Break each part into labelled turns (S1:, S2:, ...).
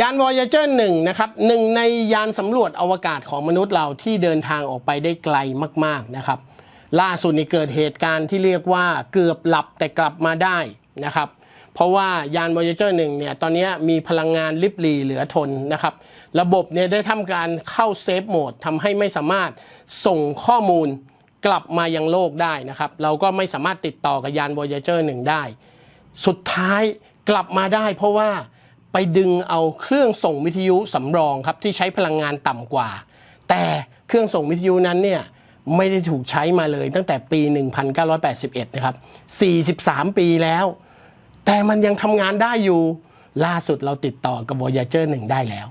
S1: ยาน Voyager 1 นะครับหนึ่งในยานสำรวจอวกาศของมนุษย์เราที่เดินทางออกไปได้ไกลมาก ๆ นะครับ ล่าสุดนี้เกิดเหตุการณ์ที่เรียกว่าเกือบหลับแต่กลับมาได้นะครับ เพราะว่ายาน Voyager 1 เนี่ย ตอนนี้มีพลังงานลิบหลีเหลือทนนะครับ ระบบเนี่ยได้ทำการเข้าเซฟโหมดทำให้ไม่สามารถส่งข้อมูลกลับมายังโลกได้นะครับ เราก็ไม่สามารถติดต่อกับยาน Voyager 1 ได้ สุดท้ายกลับมาได้เพราะว่า ไปดึงเอาเครื่องส่งวิทยุสำรองครับที่ใช้พลังงานต่ำกว่า แต่เครื่องส่งวิทยุนั้นเนี่ยไม่ได้ถูกใช้มาเลยตั้งแต่ปี 1981 นะครับ 43 ปีแล้ว แต่มันยังทำงานได้อยู่ ล่าสุดเราติดต่อกับ Voyager 1 ได้แล้ว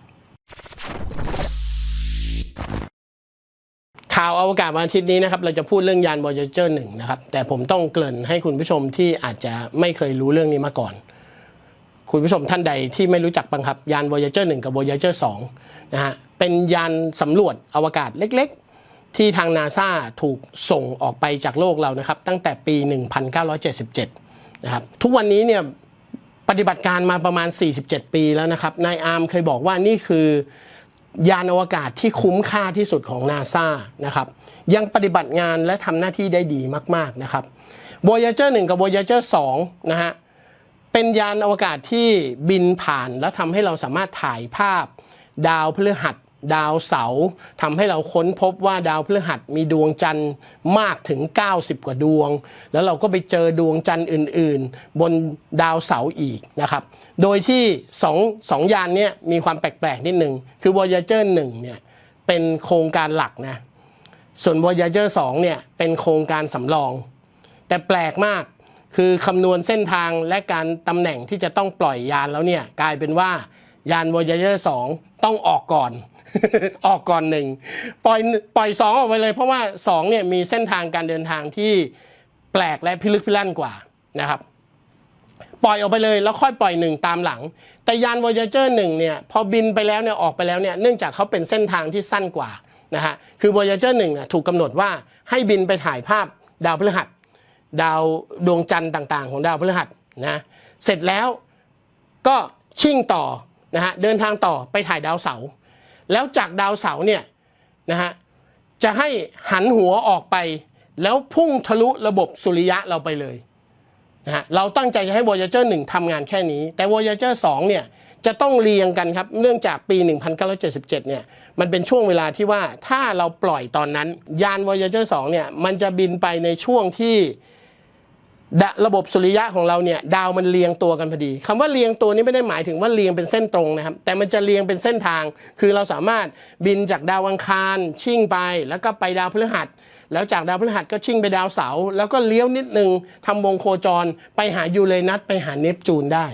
S1: ข่าวอวกาศวันอาทิตย์นี้นะครับ เราจะพูดเรื่องยาน Voyager 1 นะครับ แต่ผมต้องเกริ่นให้คุณผู้ชมที่อาจจะไม่เคยรู้เรื่องนี้มาก่อน คุณผู้ชมท่านใดที่ไม่รู้จักบ้างครับยาน Voyager 1 กับ Voyager 2นะฮะเป็นยานสำรวจอวกาศเล็กๆ ที่ทางนาซาถูกส่งออกไปจากโลกเรานะครับ ตั้งแต่ปี 1977 นะครับ ทุกวันนี้เนี่ยปฏิบัติการมาประมาณ 47 ปีแล้วนะครับ นายอาร์มเคยบอกว่านี่คือยานอวกาศที่คุ้มค่าที่สุดของนาซานะครับ ยังปฏิบัติงานและทำหน้าที่ได้ดีมาก ๆ นะครับ Voyager 1 กับ Voyager 2 นะฮะ เป็นยานอวกาศที่บินผ่านแล้วทำให้เราสามารถถ่ายภาพ ดาวพฤหัส ดาวเสาร์ทำให้เราค้นพบว่าดาวพฤหัสมีดวงจันทร์มากถึง 90 กว่าดวง แล้วเราก็ไปเจอดวงจันทร์อื่น ๆ บนดาวเสาร์อีกนะครับ โดยที่สองสองยานนี้มีความแปลก ๆ นิดหนึ่งคือ Voyager 1เนี่ยเป็นโครงการหลักนะส่วน Voyager 2เนี่ยเป็นโครงการสำรอง แต่แปลกมาก คือคำนวณเส้นทางและการตำแหน่งที่จะต้องปล่อยยานแล้วเนี่ยกลายเป็นว่ายาน Voyager 2 ต้องออกก่อน ออกก่อนหนึ่งปล่อยปล่อย 2 ออกไปเลย เพราะว่า2เนี่ยมีเส้นทางการเดินทางที่แปลกและพิลึกพิลั่นกว่านะครับ ปล่อยออกไปเลยแล้วค่อยปล่อยหนึ่งตามหลัง แต่ยาน Voyager 1เนี่ยพอบินไปแล้วเนี่ยออกไปแล้วเนี่ยเนื่องจากเขาเป็นเส้นทางที่สั้นกว่านะฮะคือ Voyager 1เนี่ยถูกกำหนดว่าให้บินไปถ่ายภาพดาวพฤหัส ดาวดวงจันทร์ต่างๆ ของดาวพฤหัสนะเสร็จแล้วก็ชิ่งต่อนะฮะเดินทางต่อไปถ่ายดาวเสาร์แล้วจากดาวเสาร์เนี่ยนะฮะจะให้หันหัวออกไป แล้วพุ่งทะลุระบบสุริยะเราไปเลยนะฮะเราตั้งใจจะให้ Voyager 1ทำงานแค่นี้ แต่ Voyager 2เนี่ยจะต้องเรียงกันครับ เนื่องจากปี 1977 เนี่ย มันเป็นช่วงเวลาที่ว่าถ้าเราปล่อยตอนนั้น ยาน Voyager 2 เนี่ย มันจะบินไปในช่วงที่ ระบบสุริยะของเราเนี่ยดาวมันเรียงตัวกันพอดีคำว่าเรียงตัวนี้ไม่ได้หมายถึงว่าเรียงเป็นเส้นตรงนะครับ แต่มันจะเรียงเป็นเส้นทาง คือเราสามารถบินจากดาวอังคารชิ่งไป แล้วก็ไปดาวพฤหัส แล้วจากดาวพฤหัสก็ชิ่งไปดาวเสาร์แล้วก็เลี้ยวนิดนึงทำวงโคจร ไปหายูเรนัสไปหาเนปจูนได้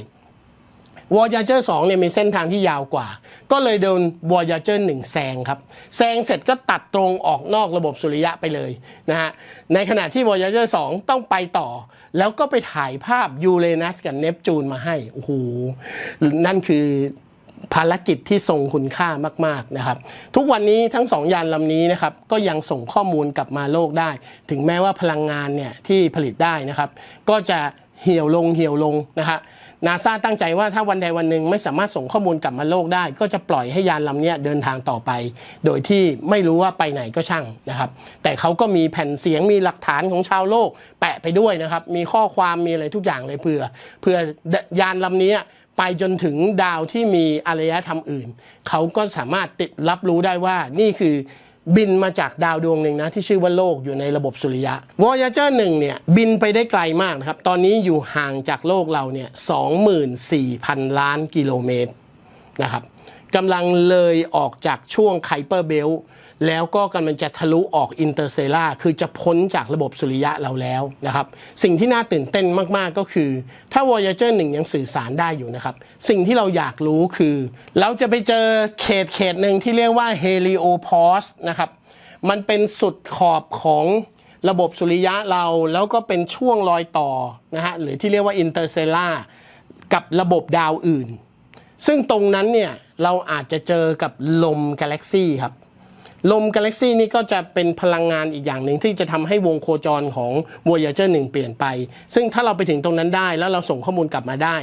S1: Voyager 2เนี่ยมีเส้นทางที่ยาวกว่า ก็เลยโดน Voyager 1 แซงครับ แซงเสร็จก็ตัดตรงออกนอกระบบสุริยะไปเลยนะฮะ ในขณะที่ Voyager 2 ต้องไปต่อ แล้วก็ไปถ่ายภาพยูเรนัสกับเนปจูนมาให้ โอ้โห นั่นคือภารกิจที่ทรงคุณค่ามากๆนะครับ ทุกวันนี้ทั้งสองยานลำนี้นะครับก็ยังส่งข้อมูลกลับมาโลกได้ ถึงแม้ว่าพลังงานเนี่ยที่ผลิตได้นะครับ ก็จะ เหี่ยวลงเหี่ยวลงนะฮะนาซาตั้งใจว่าถ้าวันใดวันหนึ่งไม่สามารถส่งข้อมูลกลับมาโลกได้ ก็จะปล่อยให้ยานลำนี้เดินทางต่อไป โดยที่ไม่รู้ว่าไปไหนก็ช่างนะครับ แต่เขาก็มีแผ่นเสียงมีหลักฐานของชาวโลก แปะไปด้วยนะครับ มีข้อความมีอะไรทุกอย่างเลยเพื่อเพื่อยานลำนี้ไปจนถึงดาวที่มีอารยธรรมอื่น เขาก็สามารถติดรับรู้ได้ว่านี่คือ บินมาจากดาวดวงหนึ่งนะ ที่ชื่อว่าโลกอยู่ในระบบสุริยะ Voyager 1เนี่ยบินไปได้ไกลมากนะครับ ตอนนี้อยู่ห่างจากโลกเราเนี่ย24,000 ล้านกิโลเมตรนะครับกำลังเลยออกจากช่วงไคเปอร์เบล แล้วก็กำลังจะทะลุออกอินเตอร์เซล่าคือจะพ้นจากระบบสุริยะเราแล้วนะครับ สิ่งที่น่าตื่นเต้นมาก ๆ ก็คือ ถ้า Voyager 1 ยังสื่อสารได้อยู่นะครับ สิ่งที่เราอยากรู้คือ เราจะไปเจอเขตเขตหนึ่งที่เรียกว่า Heliopause นะครับ มันเป็นสุดขอบของระบบสุริยะเราแล้วก็เป็นช่วงรอยต่อนะฮะหรือที่เรียกว่าอินเตอร์เซล่ากับระบบดาวอื่น ซึ่งตรงนั้นเนี่ยเราอาจจะเจอกับลมกาแล็กซี่ครับ ลมกาแล็กซี่นี่ก็จะเป็นพลังงานอีกอย่างหนึ่งที่จะทำให้วงโคจรของ Voyager 1 เปลี่ยนไป ซึ่งถ้าเราไปถึงตรงนั้นได้ แล้วเราส่งข้อมูลกลับมาได้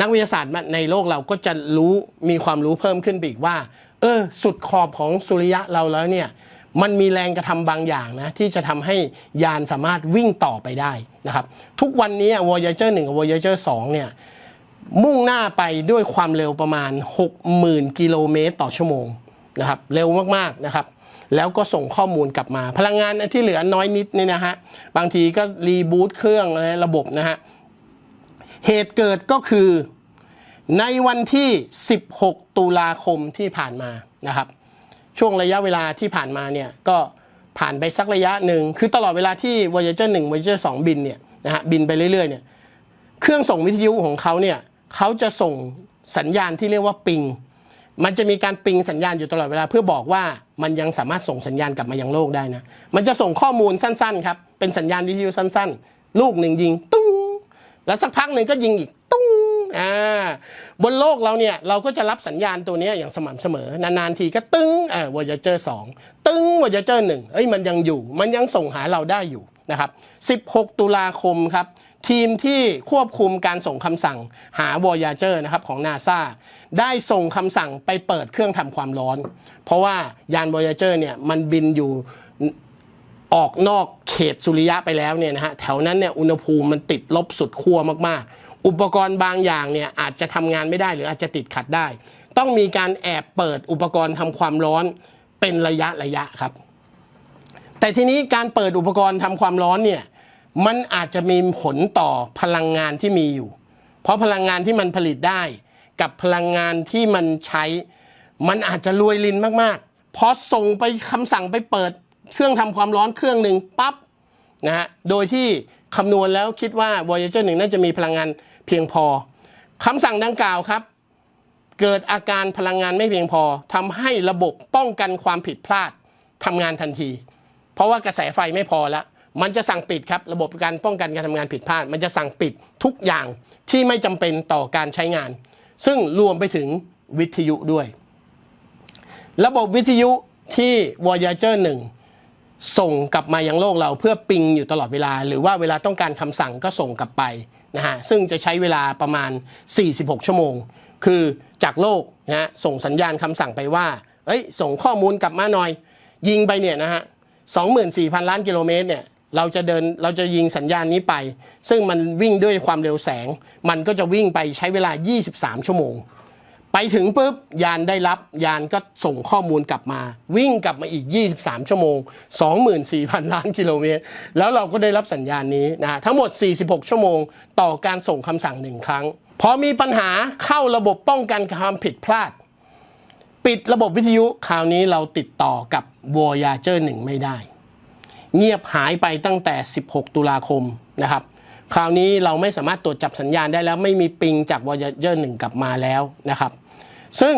S1: นักวิทยาศาสตร์ในโลกเราก็จะรู้มีความรู้เพิ่มขึ้นไปอีกว่า เออ สุดขอบของสุริยะเราแล้วเนี่ยมันมีแรงกระทำบางอย่างนะ ที่จะทำให้ยานสามารถวิ่งต่อไปได้นะครับ ทุกวันนี้ Voyager 1 กับ Voyager 2 เนี่ยมุ่งหน้าไปด้วยความเร็วประมาณ 60,000 กิโลเมตรต่อชั่วโมง นะครับเร็วมากๆนะครับแล้วก็ส่งข้อมูลกลับมา พลังงานที่เหลือน้อยนิดนี่นะฮะบางทีก็รีบูตเครื่องนะระบบนะฮะเหตุเกิดก็คือในวันที่ 16 ตุลาคมที่ผ่านมานะครับ ช่วงระยะเวลาที่ผ่านมาเนี่ยก็ผ่านไปสักระยะหนึ่ง คือตลอดเวลาที่ Voyager 1 Voyager 2 บินเนี่ยนะฮะบินไปเรื่อยๆเนี่ยเครื่องส่งวิทยุของเขาเนี่ยเขาจะส่งสัญญาณที่เรียกว่าปิง มันจะมีการปิงสัญญาณอยู่ตลอดเวลา เพื่อบอกว่ามันยังสามารถส่งสัญญาณกลับมายังโลกได้นะ มันจะส่งข้อมูลสั้นๆครับ เป็นสัญญาณวิทยุสั้นๆ ลูกหนึ่งยิงตุ้ง แล้วสักพักหนึ่งก็ยิงอีกตุ้ง อ่า บนโลกเราเนี่ยเราก็จะรับสัญญาณตัวนี้อย่างสม่ำเสมอ นานๆทีก็ตึ้งเอ่าวอยเจอร์สองตึ้งวอยเจอร์หนึ่งเอ้ยมันยังอยู่ มันยังส่งหาเราได้อยู่นะครับ 16 ตุลาคมครับ ทีมที่ควบคุมการส่งคำสั่งหา Voyager นะครับของ NASA ได้ส่งคำสั่งไปเปิดเครื่องทำความร้อน เพราะว่ายาน Voyager เนี่ยมันบินอยู่ออกนอกเขตสุริยะไปแล้วเนี่ยนะฮะแถวนั้นเนี่ยอุณหภูมิมันติดลบสุดขั้วมากๆ อุปกรณ์บางอย่างเนี่ยอาจจะทำงานไม่ได้หรืออาจจะติดขัดได้ ต้องมีการแอบเปิดอุปกรณ์ทำความร้อนเป็นระยะระยะครับ แต่ทีนี้การเปิดอุปกรณ์ทำความร้อนเนี่ย มันอาจจะมีผลต่อพลังงานที่มีอยู่ เพราะพลังงานที่มันผลิตได้ กับพลังงานที่มันใช้ มันอาจจะรวยลินมากๆ พอส่งไปคำสั่งไปเปิดเครื่องทำความร้อนเครื่องหนึ่งปั๊บนะฮะ โดยที่คำนวณแล้วคิดว่า Voyager 1น่าจะมีพลังงานเพียงพอคำสั่งดังกล่าวครับ เกิดอาการพลังงานไม่เพียงพอทำให้ระบบป้องกันความผิดพลาดทำงานทันที เพราะว่ากระแสไฟไม่พอแล้ว มันจะสั่งปิดครับระบบการป้องกันการทำงานผิดพลาด มันจะสั่งปิดทุกอย่างที่ไม่จำเป็นต่อการใช้งาน ซึ่งรวมไปถึงวิทยุด้วย ระบบวิทยุที่ Voyager 1 ส่งกลับมายังโลกเราเพื่อปิงอยู่ตลอดเวลา หรือว่าเวลาต้องการคำสั่งก็ส่งกลับไปนะฮะซึ่งจะใช้เวลาประมาณ 46 ชั่วโมง คือจากโลกนะฮะส่งสัญญาณคำสั่งไปว่าเอ้ยส่งข้อมูลกลับมาหน่อย ยิงไปเนี่ยนะฮะ24,000 ล้านกิโลเมตรเนี่ย เราจะเดินเราจะยิงสัญญาณนี้ไป ซึ่งมันวิ่งด้วยความเร็วแสง มันก็จะวิ่งไปใช้เวลา 23 ชั่วโมง ไปถึงปุ๊บยานได้รับยานก็ส่งข้อมูลกลับมา วิ่งกลับมาอีก 23 ชั่วโมง 24,000 ล้านกิโลเมตร แล้วเราก็ได้รับสัญญาณนี้นะทั้งหมด 46 ชั่วโมง ต่อการส่งคำสั่งหนึ่งครั้ง พอมีปัญหาเข้าระบบป้องกันความผิดพลาด ปิดระบบวิทยุคราวนี้เราติดต่อกับ Voyager 1 ไม่ได้ เงียบหายไปตั้งแต่ 16 ตุลาคมนะครับ คราวนี้เราไม่สามารถตรวจจับสัญญาณได้แล้วไม่มีปิงจาก Voyager 1 กลับมาแล้วนะครับ ซึ่ง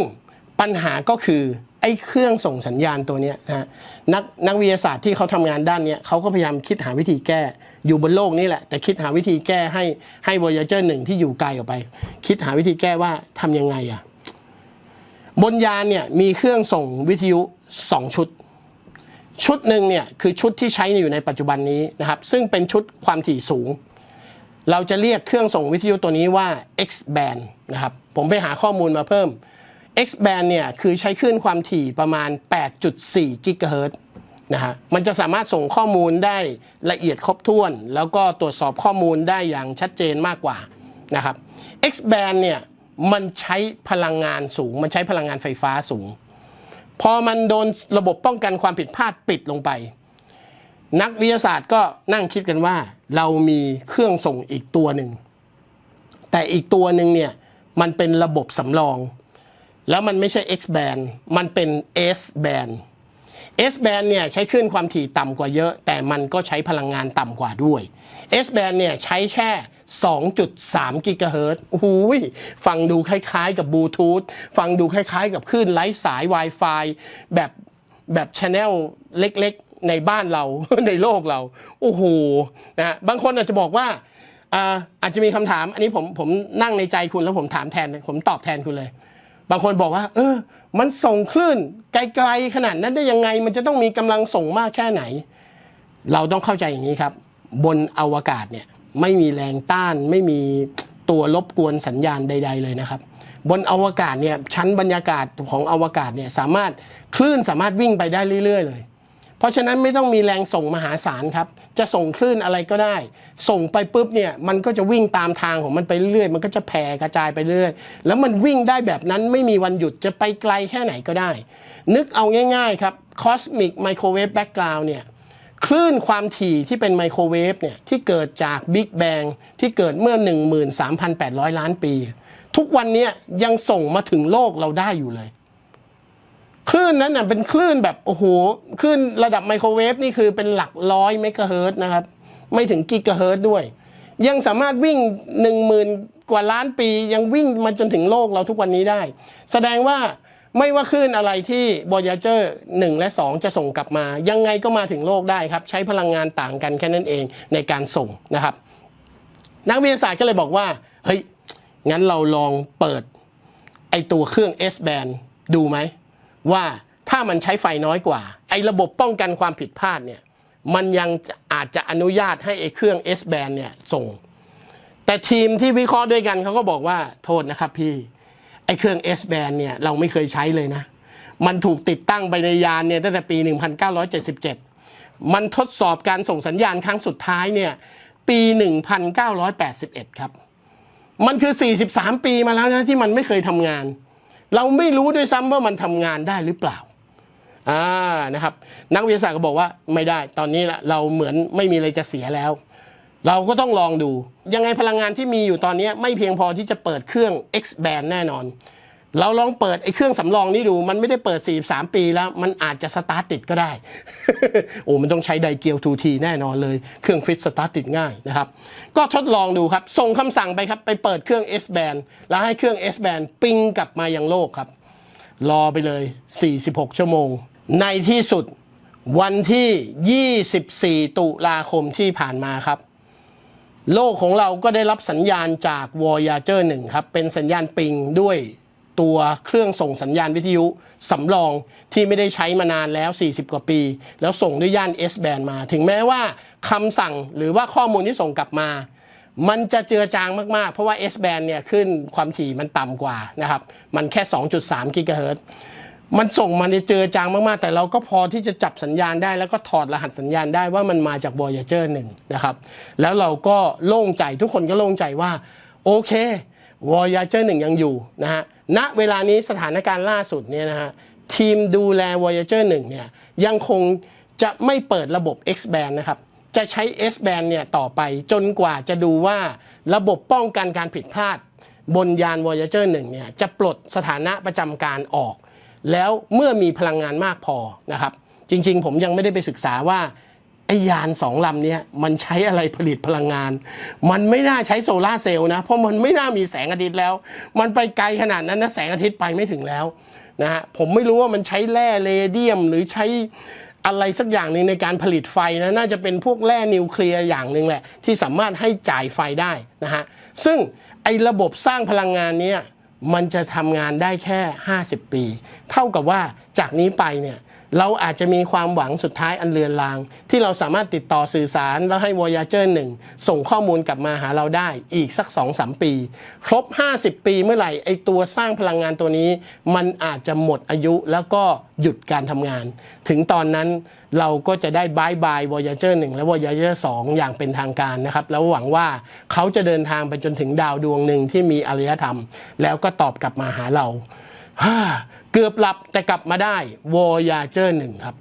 S1: ปัญหาก็คือไอ้เครื่องส่งสัญญาณตัวนี้นะนักนักวิทยาศาสตร์ที่เขาทำงานด้านนี้เขาก็พยายามคิดหาวิธีแก้ อยู่บนโลกนี้แหละ แต่คิดหาวิธีแก้ให้ให้ Voyager 1 ที่อยู่ไกลออกไป คิดหาวิธีแก้ว่าทำยังไงอะบนยานเนี่ยมีเครื่องส่งวิทยุ 2 ชุด ชุดหนึ่งเนี่ยคือชุดที่ใช้อยู่ในปัจจุบันนี้นะครับ ซึ่งเป็นชุดความถี่สูง เราจะเรียกเครื่องส่งวิทยุตัวนี้ว่า X band นะครับ ผมไปหาข้อมูลมาเพิ่ม X band เนี่ยคือใช้คลื่นความถี่ประมาณ 8.4 กิกะเฮิรตซ์นะฮะมันจะสามารถส่งข้อมูลได้ละเอียดครบถ้วน แล้วก็ตรวจสอบข้อมูลได้อย่างชัดเจนมากกว่านะครับ X band เนี่ยมันใช้พลังงานสูง มันใช้พลังงานไฟฟ้าสูง พอมันโดนระบบป้องกันความผิดพลาดปิดลงไป นักวิทยาศาสตร์ก็นั่งคิดกันว่า เรามีเครื่องส่งอีกตัวหนึ่ง แต่อีกตัวหนึ่งเนี่ยมันเป็นระบบสำรอง แล้วมันไม่ใช่ X band มันเป็น S band S band เนี่ยใช้คลื่นความถี่ต่ำกว่าเยอะ แต่มันก็ใช้พลังงานต่ำกว่าด้วย S band เนี่ยใช้แค่ 2.3 กิกะเฮิรตซ์โอ้โหยฟังดูคล้ายๆกับบลูทูธฟังดูคล้ายๆกับคลื่นไร้สาย Wi-Fi แบบแบบชแนลเล็กๆในบ้านเราในโลกเรา โอ้โหนะบางคนอาจจะบอกว่าอ่าอาจจะมีคำถาม อันนี้ผมผมนั่งในใจคุณแล้วผมถามแทน ผมตอบแทนคุณเลย บางคนบอกว่า เออ มันส่งคลื่นไกลๆขนาดนั้นได้ยังไง มันจะต้องมีกำลังส่งมากแค่ไหน เราต้องเข้าใจอย่างนี้ครับ บนอวกาศเนี่ยไม่มีแรงต้านไม่มีตัวรบกวนสัญญาณใด ๆ เลยนะครับ บนอวกาศเนี่ยชั้นบรรยากาศของอวกาศเนี่ยสามารถคลื่นสามารถวิ่งไปได้เรื่อย ๆ เลย เพราะฉะนั้นไม่ต้องมีแรงส่งมหาศาลครับ จะส่งคลื่นอะไรก็ได้ ส่งไปปุ๊บเนี่ยมันก็จะวิ่งตามทางของมันไปเรื่อยมันก็จะแผ่กระจายไปเรื่อยแล้วมันวิ่งได้แบบนั้นไม่มีวันหยุดจะไปไกลแค่ไหนก็ได้ นึกเอาง่าย ๆ ครับ Cosmic Microwave Background เนี่ยคลื่นความถี่ที่เป็นไมโครเวฟเนี่ยที่เกิดจากบิ๊กแบงที่เกิดเมื่อ 13,800 ล้านปี ทุกวันนี้ยังส่งมาถึงโลกเราได้อยู่เลย คลื่นนั้นน่ะเป็นคลื่นแบบโอ้โหคลื่นระดับไมโครเวฟนี่คือเป็นหลักร้อยเมกะเฮิร์ตนะครับ ไม่ถึงกิกะเฮิร์ตด้วย ยังสามารถวิ่ง1 0,000กว่าล้านปียังวิ่งมาจนถึงโลกเราทุกวันนี้ได้ แสดงว่าไม่ว่าคลื่นอะไรที่ Voyager 1 และ 2 จะส่งกลับมา ยังไงก็มาถึงโลกได้ครับ ใช้พลังงานต่างกันแค่นั้นเองในการส่งนะครับ นักวิทยาศาสตร์ก็เลยบอกว่า เฮ้ย งั้นเราลองเปิดไอตัวเครื่อง S band ดูไหม ว่าถ้ามันใช้ไฟน้อยกว่า ไอ้ระบบป้องกันความผิดพลาดเนี่ยมันยังอาจจะอนุญาตให้ไอ้เครื่อง S band เนี่ยส่ง แต่ทีมที่วิเคราะห์ด้วยกันเขาก็บอกว่าโทษนะครับพี่ ไอ้เครื่อง S band เนี่ยเราไม่เคยใช้เลยนะ มันถูกติดตั้งไปในยานเนี่ยตั้งแต่ปี 1977 มันทดสอบการส่งสัญญาณครั้งสุดท้ายเนี่ยปี 1981 ครับ มันคือ 43 ปีมาแล้วนะที่มันไม่เคยทำงาน เราไม่รู้ด้วยซ้ำว่ามันทำงานได้หรือเปล่าอ่านะครับ นักวิทยาศาสตร์ก็บอกว่าไม่ได้ ตอนนี้ละเราเหมือนไม่มีอะไรจะเสียแล้ว เราก็ต้องลองดู ยังไงพลังงานที่มีอยู่ตอนนี้ไม่เพียงพอที่จะเปิดเครื่อง X band แน่นอน เราลองเปิดไอ้เครื่องสำรองนี่ดู มันไม่ได้เปิด 43 ปีแล้ว มันอาจจะสตาร์ทติดก็ได้ โอ้ มันต้องใช้ไดเกียวทูทีแน่นอนเลย เครื่องฟิตสตาร์ทติดง่ายนะครับ ก็ทดลองดูครับ ส่งคำสั่งไปครับ ไปเปิดเครื่อง S band แล้วให้เครื่อง S band ปิ้งกลับมายังโลกครับ รอไปเลย 46 ชั่วโมง ในที่สุดวันที่ 24 ตุลาคมที่ผ่านมาครับโลกของเราก็ได้รับสัญญาณจาก Voyager 1 ครับ เป็นสัญญาณปิงด้วย ตัวเครื่องส่งสัญญาณวิทยุสำรองที่ไม่ได้ใช้มานานแล้ว 40 กว่าปี แล้วส่งด้วยย่าน S band มา ถึงแม้ว่าคำสั่งหรือว่าข้อมูลที่ส่งกลับมา มันจะเจือจางมากๆ เพราะว่า S band เนี่ยขึ้นความถี่มันต่ำกว่านะครับ มันแค่ 2.3 กิกะเฮิรตซ์มันส่งมาในเจอจางมากๆ แต่เราก็พอที่จะจับสัญญาณได้ แล้วก็ถอดรหัสสัญญาณได้ว่ามันมาจาก Voyager 1 นะครับ แล้วเราก็โล่งใจทุกคนก็โล่งใจว่า โอเค วอ Voyager 1 ยังอยู่นะฮะณเวลานี้สถานการณ์ล่าสุดเนี่ยนะฮะทีมดูแล Voyager 1 เนี่ยยังคงจะไม่เปิดระบบ X band นะครับ จะใช้ S band เนี่ยต่อไปจนกว่าจะดูว่าระบบป้องกันการผิดพลาด บนยาน Voyager 1 เนี่ยจะปลดสถานะประจำการออก แล้วเมื่อมีพลังงานมากพอนะครับ จริงๆ ผมยังไม่ได้ไปศึกษาว่า ไอ้ยานสองลำเนี้ยมันใช้อะไรผลิตพลังงาน มันไม่น่าใช้โซลาเซลล์นะ เพราะมันไม่น่ามีแสงอาทิตย์แล้ว มันไปไกลขนาดนั้นนะแสงอาทิตย์ไปไม่ถึงแล้วนะฮะผมไม่รู้ว่ามันใช้แร่เรเดียม หรือใช้อะไรสักอย่างหนึ่งในการผลิตไฟนะน่าจะเป็นพวกแร่นิวเคลียร์อย่างหนึ่งแหละ ที่สามารถให้จ่ายไฟได้นะฮะซึ่งไอ้ระบบสร้างพลังงานเนี้ยมันจะทำงานได้แค่ 50 ปี เท่ากับว่าจากนี้ไปเนี่ย เราอาจจะมีความหวังสุดท้ายอันเลือนลาง ที่เราสามารถติดต่อสื่อสาร แล้วให้ Voyager 1 ส่งข้อมูลกลับมาหาเราได้อีกสัก 2-3 ปี ครบ 50 ปีเมื่อไหร่ ไอตัวสร้างพลังงานตัวนี้ มันอาจจะหมดอายุแล้วก็หยุดการทำงาน ถึงตอนนั้นเราก็จะได้บายบาย Voyager 1 และ Voyager 2 อย่างเป็นทางการนะครับ แล้วหวังว่าเขาจะเดินทางไปจนถึงดาวดวงหนึ่งที่มีอารยธรรม แล้วก็ตอบกลับมาหาเราฮ่า เกือบหลับแต่กลับมาได้ Voyager 1 ครับ